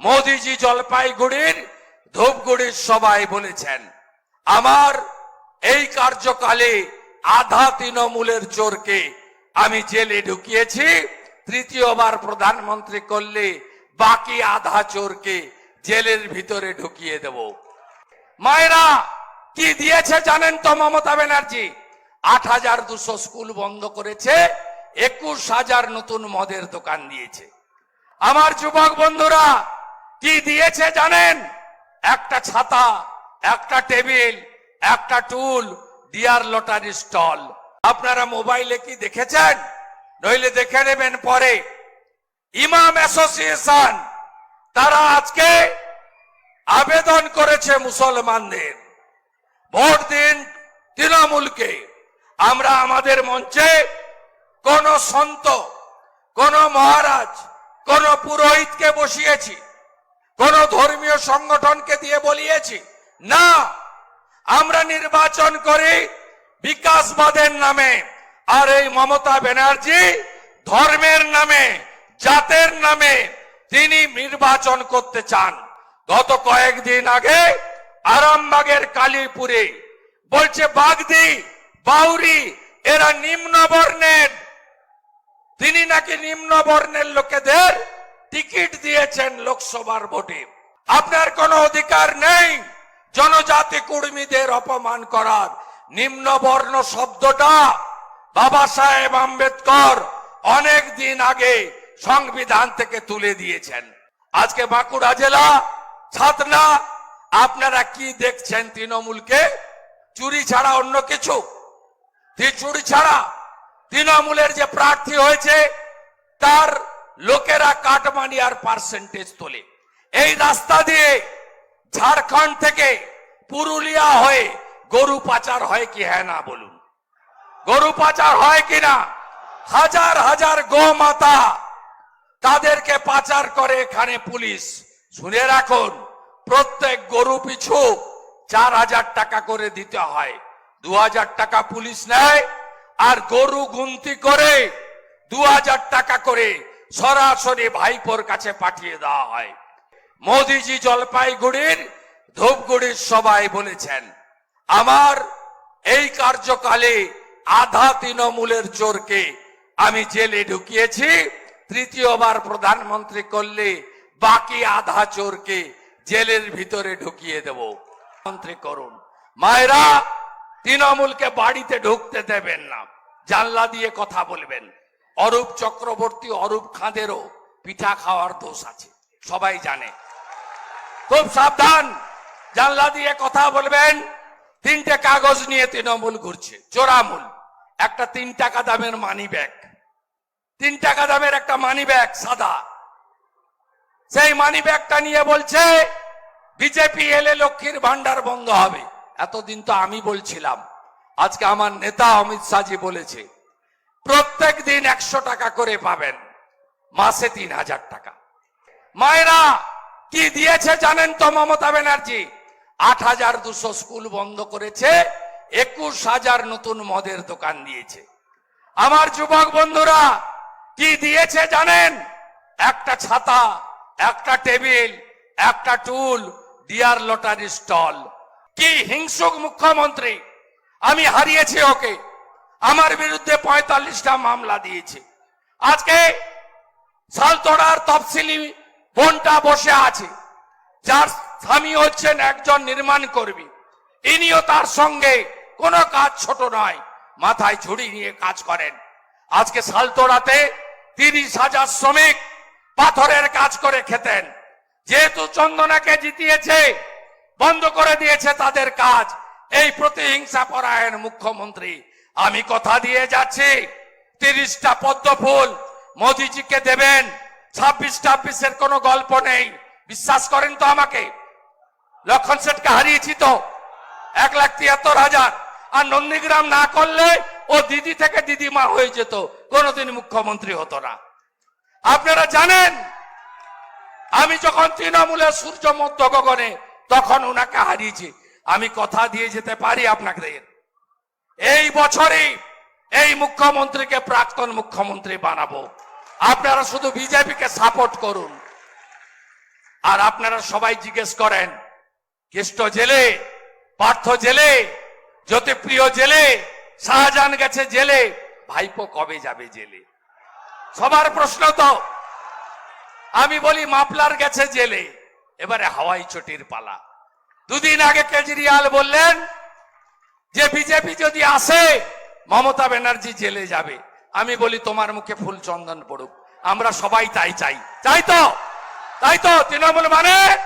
মোদিজি জলপাইগুড়ির ধূপগুড়ির সবাই বলেছেন, আমার এই কার্যকালে আধা তৃণমূলের চোরকে আমি জেলে ঢুকিয়েছি, তৃতীয়বার প্রধানমন্ত্রী করলে বাকি আধা চোরকে জেলের ভিতরে ঢুকিয়ে দেব। মায়েরা, কি দিয়েছে জানেন তো মমতা ব্যানার্জি? আট হাজার দুশো স্কুল বন্ধ করেছে, একুশ হাজার নতুন মদের দোকান দিয়েছে। আমার যুবক বন্ধুরা কি দিয়েছে জানেন? একটা ছাতা, একটা টেবিল, একটা টুল, ডিয়ার লটারি স্টল। আপনারা মোবাইলে কি দেখেছেন? নইলে দেখে নেবেন পরে। ইমাম অ্যাসোসিয়েশন, তারা আজকে আবেদন করেছে মুসলমানদের। ভোট দিন তৃণমূলকে। আমরা আমাদের মঞ্চে কোন সন্ত, কোন মহারাজ, কোন পুরোহিতকে বসিয়েছি। কোন ধর্মীয় সংগঠনকে দিয়ে বলিয়েছি, না, আমরা নির্বাচন করি বিকাশবাদের নামে আর এই মমতা ব্যানার্জি ধর্মের নামে, জাতের নামে তিনি নির্বাচন করতে চান। গত কয়েকদিন আগে আরামবাগের কালীপুরে বলছে, বাগদি, বাউরি, এরা নিম্ন বর্ণের তিনি নাকি নিম্ন বর্ণের লোকেদের টিকিট দিয়েছেন লোকসভার ভোটে। আপনার কোনো অধিকার নেই জনজাতি কর্মীদের অপমান করার। নিম্ন বর্ণ শব্দটা বাবা সাহেব আম্বেদকর অনেক দিন আগে সংবিধান থেকে তুলে দিয়েছেন। আজকে বাঁকুড়া জেলা, ছাতনা, আপনারা কি দেখছেন তৃণমূলকে? চুরি ছাড়া অন্য কিছু? চুরি ছাড়া? তৃণমূলের যে প্রার্থী হয়েছে, তার লোকেরা কাটমানি আর পার্সেন্টেজ তোলে। এই রাস্তা দিয়ে ঝাড়খণ্ড থেকে পুরুলিয়া হয়ে গরু পাচার হয় কি হ্যাঁ না বলুন? গরু পাচার হয় কিনা হাজার হাজার গোমাতা তাদেরকে পাচার করে এখানে পুলিশ। শুনে রাখুন, প্রত্যেক গরু পিছু চার হাজার টাকা করে দিতে হয়। দু হাজার টাকা পুলিশ নেয় আর গরু গুনতি করে দু হাজার টাকা করে সরাসরি ভাইপোর কাছে পাঠিয়ে দেওয়া হয়। মোদিজি জলপাইগুড়ির ধূপগুড়ির সবাই বলেছেন, আমার এই কার্যকালে আধা তৃণমূলের চোরকে আমি জেলে ঢুকিয়েছি, তৃতীয়বার প্রধানমন্ত্রী করলে বাকি আধা চোরকে জেলের ভিতরে ঢুকিয়ে দেব। মন্ত্রী করুন। মায়েরা, তৃণমূলকে বাড়িতে ঢুকতে দেবেন না। জানলা দিয়ে কথা বলবেন। অরূপ চক্রবর্তী, অরূপ খাঁদেরও পিঠা খাওয়ার দোষ আছে। সবাই জানে। খুব সাবধান। জানলা দিয়ে কথা বলবেন। তিনটে কাগজ নিয়ে তৃণমূল ঘুরছে। চোরামূল। একটা তিন টাকা দামের মানি ব্যাগ তিন টাকা দামের একটা মানি ব্যাগ সাদা। সেই মানি ব্যাগটা নিয়ে বলছে, বিজেপি এলে লক্ষ্মীর ভান্ডার বন্ধ হবে। এতদিন তো আমি বলছিলাম। আজকে আমার নেতা অমিত শাহজি বলেছে প্রত্যেক দিন একশো টাকা করে পাবেন। মাসে তিন হাজার টাকা। মায়েরা, কি দিয়েছে জানেন তো মমতা ব্যানার্জি? আট হাজার দুশো স্কুল বন্ধ করেছে, একুশ হাজার নতুন মদের দোকান দিয়েছে। আমার যুবক বন্ধুরা, কি দিয়েছে জানেন? একটা ছাতা, একটা টেবিল, একটা টুল, ডিয়ার লটারি স্টল। কি হিংসুক মুখ্যমন্ত্রী, আমি হারিয়েছি ওকে। আমার বিরুদ্ধে পঁয়তাল্লিশটা মামলা দিয়েছে। আজকে সালতোড়ার তফসিলি বোনটা বসে আছে। যার স্বামী হচ্ছেন একজন নির্মাণ কর্মী। ইনিও তার সঙ্গে কোনো কাজ ছোট নয়, মাথায় ঝুড়ি নিয়ে কাজ করেন। আজকে সালতোড়াতে তিরিশ হাজার শ্রমিক পাথরের কাজ করে খেতেন। যেহেতু চন্দনাকে জিতিয়েছে, বন্ধ করে দিয়েছে তাদের কাজ। এই প্রতিহিংসা পরায়ণ মুখ্যমন্ত্রী আমি কথা দিয়ে যাচ্ছি। তিরিশটা পদ্ম ফুল মোদিজিকে দেবেন। ছাব্বিশ ছাব্বিশের কোনো গল্প নেই। বিশ্বাস করেন তো আমাকে? লক্ষণ সেটকে হারিয়েছি তো। এক লাখ তিয়াত্তর হাজার। আর নন্দীগ্রাম না করলে ও দিদি থেকে দিদিমা হয়ে যেত। কোনোদিন মুখ্যমন্ত্রী হতো না। আপনারা জানেন, আমি যখন তৃণমূলের সূর্য মধ্য গগনে তখন ওনাকে হারিয়েছি। আমি কথা দিয়ে যেতে পারি আপনাদের। এই বছরই এই মুখ্যমন্ত্রীকে প্রাক্তন মুখ্যমন্ত্রী বানাবো। আপনারা শুধু বিজেপিকে সাপোর্ট করুন। আর আপনারা সবাই জিজ্ঞেস করেন কেষ্ট জেলে, পার্থ জেলে, জ্যোতিপ্রিয় জেলে, শাহজাহান গেছে জেলে, ভাইপো কবে যাবে জেলে? সবার প্রশ্ন তো। আমি বলি মাপলার গেছে জেলে। এবারে হাওয়াই চটির পালা। দুদিন আগে কেজরিওয়াল বললেন যে বিজেপি যদি আসে, মমতা ব্যানার্জি জেলে যাবে। আমি বলি, তোমার মুখে ফুল চন্দন পড়ুক। আমরা সবাই তাই চাই। তাই তো? তাই তো? তৃণমূল মানে?